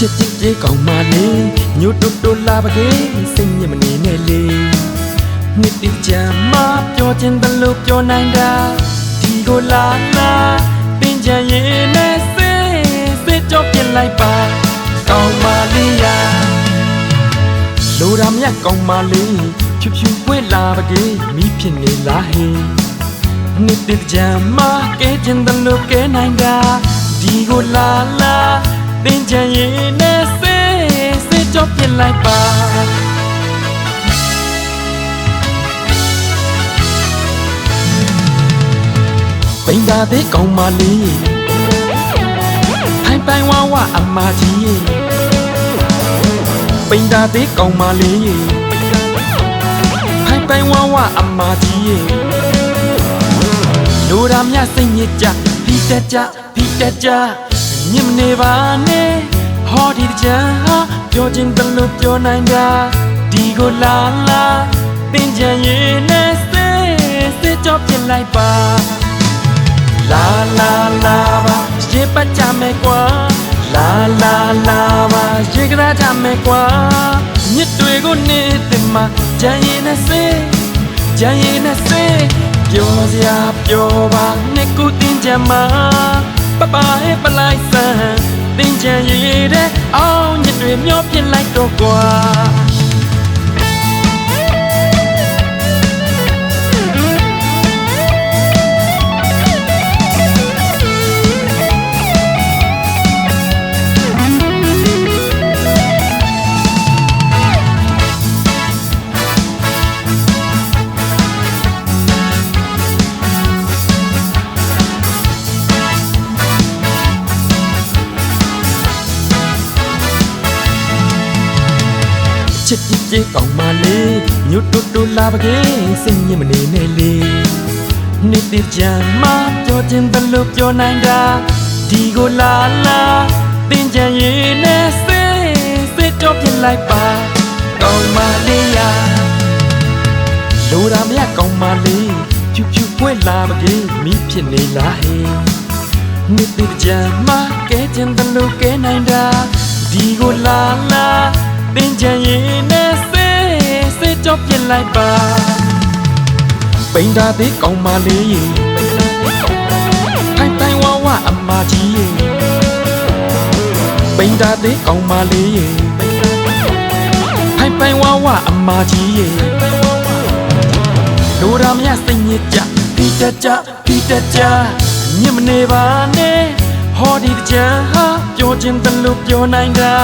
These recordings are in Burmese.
ချစ်ချစ်ပြေကောင်းမလေးညို့တူတူလာပါကေစိတ်ညစ်မနေနဲ့လေနှစ်တိချာမပြောခြင်းတလို့ပြောနိုင်တာဒီကိုလာလာပင်ချင်ရင်နဲ့စေစေကြောပြစ်လိုက်ပါကောင်းမလေးရာလိုရာမြတ်ကောင်းမလေးဖြူဖြူပွေလာပါကေမိဖြစ်နေလားဟေးနှစ်တိချာမကဲခြင်းတလို့ကဲနိုင်တာဒီကိုလာလာ ပင်ချင်ရင်နဲ့စေစေကြောပြစ်လိုက်ပါပိန်သာသေးကောင်းမလေးထိုင်ပိုင်ဝါဝအမကြီးပိန်သာသေးကောင်းမလေးထိုင်ပိုင်ဝါဝအမကြီးလူရာမြစိတ်ညစ်ကြဖိတက်ကြဖိတက်ကြ ညင်မနေပါနဲ့ဟောဒီကြဟာပြောခြင်းတလို့ပြောနိုင်တာဒီကိုလာလာပင်ကြံရည်နဲ့စေစေကြောပြစ်လိုက်ပါလာလာလာပါရေပတ်ကြမယ်ကွာလာလာလာပါရေကရာကြမယ်ကွာမြစ်တွေကိုနေတင်မှာကြံရည်နဲ့စေးကြံရည်နဲ့စေးပြောစရာပြောပါနဲ့ကိုတင်ကြမှာ ပြ ချစ်ကြည့်ကြည့်ကောင်းမလေးညွတ်တူတူလာပါကေစိတ်ညစ်မနေနဲ့လေနေ့တည်းချာမပြောခြင်းတလို့ပြောနိုင်တာဒီကိုလာလာပင်ကြံရည်နဲ့စေစေတော့ပြစ်လိုက်ပါကောင်းမလေးရာလိုရာမရကောင်းမလေးဖြူဖြူပွင့်လာပါကေမိဖြစ်နေလားဟေးနေ့တည်းချာမကဲခြင်းတလို့ကဲနိုင်တာဒီကိုလာလာ ပင်ကြံရည်နဲ့စေစေတော့ပြစ်လိုက်ပါပိန်တာသေးကောင်းမလေးရေထိုင်တိုင်ဝဝအမကြီးရေပိန်တာသေးကောင်းမလေးရေထိုင်ပိုင်ဝဝအမကြီးရေလိုရာမရစိတ်ညစ်ကြဖိတကြဖိတကြညစ်မနေပါနဲ့ဟောဒီကြံဟာပြောခြင်းတလို့ပြောနိုင်တာ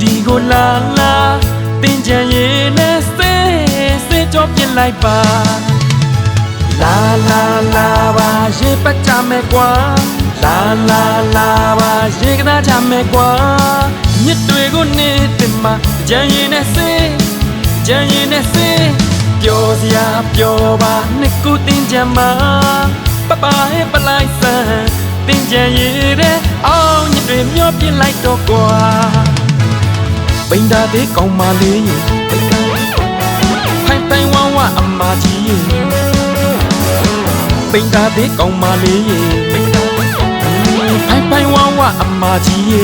ဒီကိုလာလာပင်ကြံရည်နဲ့စေစေကြောပြစ်လိုက်ပါလာလာလာပါရေပတ်ကြမယ်ကွာလာလာလာပါရေကသားကြမယ်ကွာမြစ်တွေကိုနေတင်မှာကြံရင်နဲ့စေးကြံရင်နဲ့စေးပြောစရာပြောပါနှစ်ခုတင်ကြမှာပပဟဲပလိုက်စံတင်ကြရည်တဲ့အောင်ညစ်တွေမျောပြစ်လိုက်တော့ကွာ ပိန်တာသေးကောင်းမလေးရေဖိုင်ပိုင်ဝဝအမကြီးရေပိန်တာသေးကောင်းမလေးရေဖိုင်ဖိုင်ဝါဝအမကြီးရေ